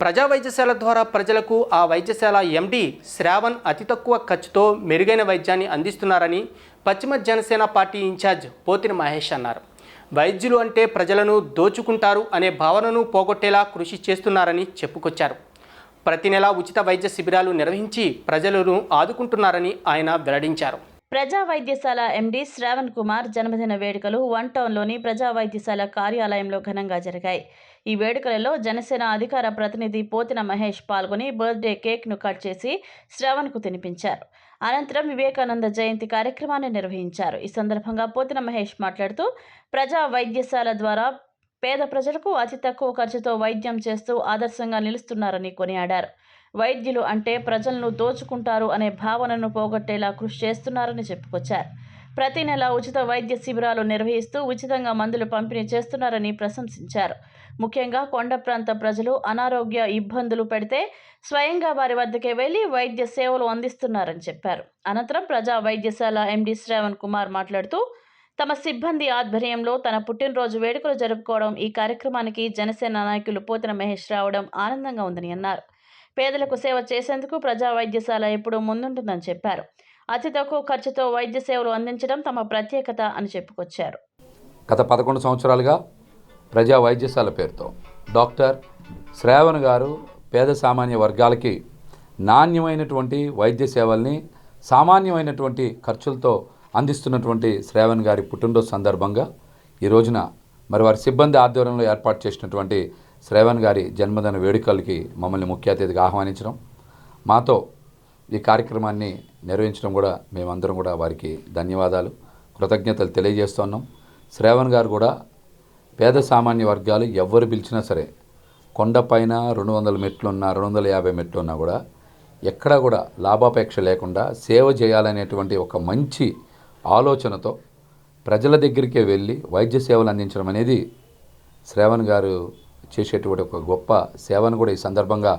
ప్రజా వైద్యశాల ద్వారా ప్రజలకు ఆ వైద్యశాల ఎండి శ్రావణ్ అతి తక్కువ ఖర్చుతో మెరుగైన వైద్యాన్ని అందిస్తున్నారని పశ్చిమ జనసేన పార్టీ ఇన్ఛార్జ్ పోతిన మహేష్ అన్నారు. వైద్యులు అంటే ప్రజలను దోచుకుంటారు అనే భావనను పోగొట్టేలా కృషి చేస్తున్నారని చెప్పుకొచ్చారు. ప్రతి నెలా ఉచిత వైద్య శిబిరాలు నిర్వహించి ప్రజలను ఆదుకుంటున్నారని ఆయన వెల్లడించారు. ప్రజా వైద్యశాల ఎండీ శ్రావణ్ కుమార్ జన్మదిన వేడుకలు వన్ టౌన్లోని ప్రజా వైద్యశాల కార్యాలయంలో ఘనంగా జరిగాయి. ఈ వేడుకలలో జనసేన అధికార ప్రతినిధి పోతిన మహేష్ పాల్గొని బర్త్డే కేక్ను కట్ చేసి శ్రావణ్కు తినిపించారు. అనంతరం వివేకానంద జయంతి కార్యక్రమాన్ని నిర్వహించారు. ఈ సందర్భంగా పోతిన మహేష్ మాట్లాడుతూ ప్రజా వైద్యశాల ద్వారా పేద ప్రజలకు అతి తక్కువ ఖర్చుతో వైద్యం చేస్తూ ఆదర్శంగా నిలుస్తున్నారని కొనియాడారు. వైద్యులు అంటే ప్రజలను దోచుకుంటారు అనే భావనను పోగొట్టేలా కృషి చేస్తున్నారని చెప్పుకొచ్చారు. ప్రతి నెల ఉచిత వైద్య శిబిరాలు నిర్వహిస్తూ ఉచితంగా మందులు పంపిణీ చేస్తున్నారని ప్రశంసించారు. ముఖ్యంగా కొండ ప్రాంత ప్రజలు అనారోగ్య ఇబ్బందులు పెడితే స్వయంగా వారి వద్దకే వెళ్ళి వైద్య సేవలు అందిస్తున్నారని చెప్పారు. అనంతరం ప్రజా వైద్యశాల ఎండి శ్రావణ్ కుమార్ మాట్లాడుతూ తమ సిబ్బంది ఆధ్వర్యంలో తన పుట్టినరోజు వేడుకలు జరుపుకోవడం ఈ కార్యక్రమానికి జనసేన నాయకులు పోతిన మహేష్ రావడం ఆనందంగా ఉందని అన్నారు. పేదలకు సేవ చేసేందుకు ప్రజా వైద్యశాల ఎప్పుడూ ముందుంటుందని చెప్పారు. అతి తక్కువ ఖర్చుతో వైద్య సేవలు అందించడం తమ ప్రత్యేకత అని చెప్పుకొచ్చారు. గత పదకొండు సంవత్సరాలుగా ప్రజా వైద్యశాల పేరుతో డాక్టర్ శ్రావణ్ గారు పేద సామాన్య వర్గాలకి నాణ్యమైనటువంటి వైద్య సేవల్ని సామాన్యమైనటువంటి ఖర్చులతో అందిస్తున్నటువంటి శ్రావణ్ గారి పుట్టినరోజు సందర్భంగా ఈ రోజున మరి వారి సిబ్బంది ఆధ్వర్యంలో ఏర్పాటు చేసినటువంటి శ్రేవణ్ గారి జన్మదిన వేడుకలకి మమ్మల్ని ముఖ్య అతిథిగా ఆహ్వానించడం మాతో ఈ కార్యక్రమాన్ని నిర్వహించడం కూడా మేమందరం కూడా వారికి ధన్యవాదాలు కృతజ్ఞతలు తెలియజేస్తున్నాం. శ్రేవణ్ గారు కూడా పేద సామాన్య వర్గాలు ఎవరు పిలిచినా సరే కొండపైన రెండు వందల మెట్లున్నా రెండు వందల యాభై మెట్లు ఉన్నా కూడా ఎక్కడా కూడా లాభాపేక్ష లేకుండా సేవ చేయాలనేటువంటి ఒక మంచి ఆలోచనతో ప్రజల దగ్గరికే వెళ్ళి వైద్య సేవలు అందించడం అనేది శ్రావణ్ గారు చేసేటువంటి ఒక గొప్ప సేవను కూడా ఈ సందర్భంగా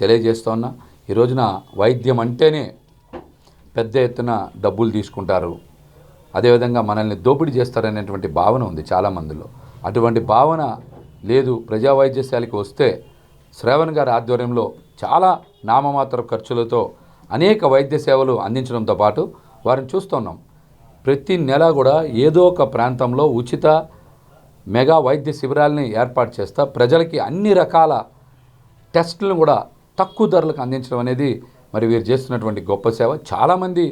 తెలియజేస్తున్నా. ఈ రోజున వైద్యం అంటేనే పెద్ద ఎత్తున డబ్బులు తీసుకుంటారు. అదేవిధంగా మనల్ని దోపిడీ చేస్తారనేటువంటి భావన ఉంది చాలామందిలో. అటువంటి భావన లేదు. ప్రజా వైద్యశాలకి వస్తే శ్రావణ్ గారి ఆధ్వర్యంలో చాలా నామమాత్ర ఖర్చులతో అనేక వైద్య సేవలు అందించడంతో పాటు వారిని చూస్తున్నాం. ప్రతి నెల కూడా ఏదో ఒక ప్రాంతంలో ఉచిత మెగా వైద్య శిబిరాలని ఏర్పాటు చేస్తా ప్రజలకి అన్ని రకాల టెస్టులను కూడా తక్కువ ధరలకు అందించడం అనేది మరి వీరు చేస్తున్నటువంటి గొప్ప సేవ. చాలామంది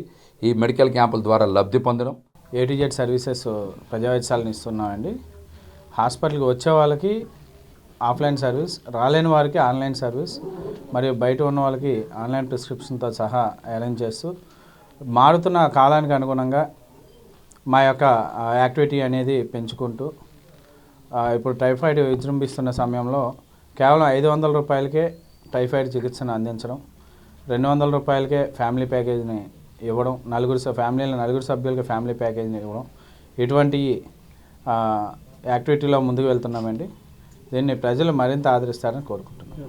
ఈ మెడికల్ క్యాంపుల ద్వారా లబ్ధి పొందడం. ఏటీజెడ్ సర్వీసెస్ ప్రజా ఇస్తున్నామండి. హాస్పిటల్కి వచ్చే వాళ్ళకి ఆఫ్లైన్ సర్వీస్ రాలేని వారికి ఆన్లైన్ సర్వీస్ మరియు బయట ఉన్న వాళ్ళకి ఆన్లైన్ ప్రిస్క్రిప్షన్తో సహా అరేంజ్ చేస్తూ మారుతున్న కాలానికి అనుగుణంగా మా యొక్క యాక్టివిటీ అనేది పెంచుకుంటూ ఇప్పుడు టైఫాయిడ్ విజృంభిస్తున్న సమయంలో కేవలం ఐదు వందల రూపాయలకే టైఫాయిడ్ చికిత్సను అందించడం రెండు వందల రూపాయలకే ఫ్యామిలీ ప్యాకేజీని ఇవ్వడం నలుగురు స- ఫ్యామిలీలో నలుగురు సభ్యులకి ఫ్యామిలీ ప్యాకేజీని ఇవ్వడం ఇటువంటి యాక్టివిటీలో ముందుకు వెళ్తున్నామండి. దీన్ని ప్రజలు మరింత ఆదరిస్తారని కోరుకుంటున్నాను